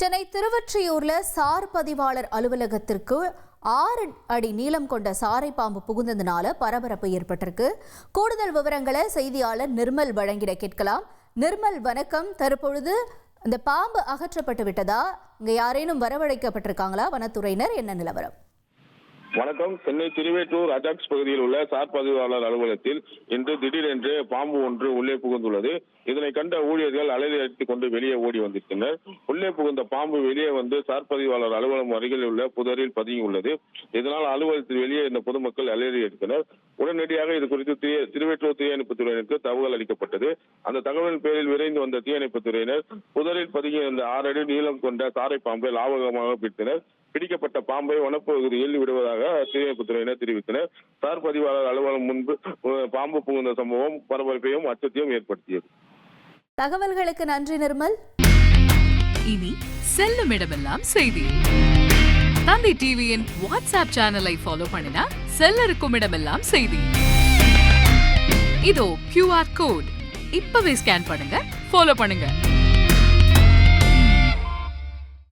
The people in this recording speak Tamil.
சென்னை திருவொற்றியூர்ல சார் பதிவாளர் அலுவலகத்திற்கு ஆறு அடி நீளம் கொண்ட சாரை பாம்பு புகுந்ததுனால பரபரப்பு ஏற்பட்டிருக்கு. கூடுதல் விவரங்களை செய்தியாளர் நிர்மல் வழங்கிட கேட்கலாம். நிர்மல் வணக்கம். தற்பொழுது இந்த பாம்பு அகற்றப்பட்டு விட்டதா? இங்க யாரேனும் வரவழைக்கப்பட்டிருக்காங்களா? வனத்துறையினர் என்ன நிலவரம்? வணக்கம். சென்னை திருவேட்டூர் அஜாக்ஸ் பகுதியில் உள்ள சார் பதிவாளர் அலுவலகத்தில் இன்று திடீரென்று பாம்பு ஒன்று உள்ளே புகுந்துள்ளது. இதனை கண்ட ஊழியர்கள் அலையை அடித்துக் கொண்டு வெளியே ஓடி வந்திருக்கின்றனர். உள்ளே புகுந்த பாம்பு வெளியே வந்து சார் பதிவாளர் அலுவலகம் அருகில் உள்ள புதரில் பதுங்கியுள்ளது. இதனால் அலுவலகத்தில் வெளியே இருந்த பொதுமக்கள் அலறி எடுத்தனர். உடனடியாக இது குறித்து தீய- திருவேற்றூர் தீயணைப்புத் துறையினருக்கு தகவல் அளிக்கப்பட்டது. அந்த தகவலின் பேரில் விரைந்து வந்த தீயணைப்புத் துறையினர் புதரில் பதுங்கியிருந்த ஆறு அடி நீளம் கொண்ட சாரை பாம்பை லாபகமாக பிடித்தனர். பிடிக்கப்பட்ட பாம்பை வனப்பகுதியில் விடுவதாக தீயணைப்புத் துறையினர் தெரிவித்தனர். சார் பதிவாளர் அலுவலகம் முன்பு பாம்பு புகுந்த சம்பவம் பரபரப்பையும் அச்சத்தையும் ஏற்படுத்தியது. தகவல்களுக்கு நன்றி நிர்மல். இனி செல்லும் இடமெல்லாம் செய்தி. தந்தை டிவியின் வாட்ஸ்அப் சேனலை ஃபாலோ பண்ணினா செல்ல இருக்கும் இடமெல்லாம் செய்தி. இதோ கியூஆர் கோட் இப்பவே ஸ்கேன் பண்ணுங்க ஃபாலோ பண்ணுங்க.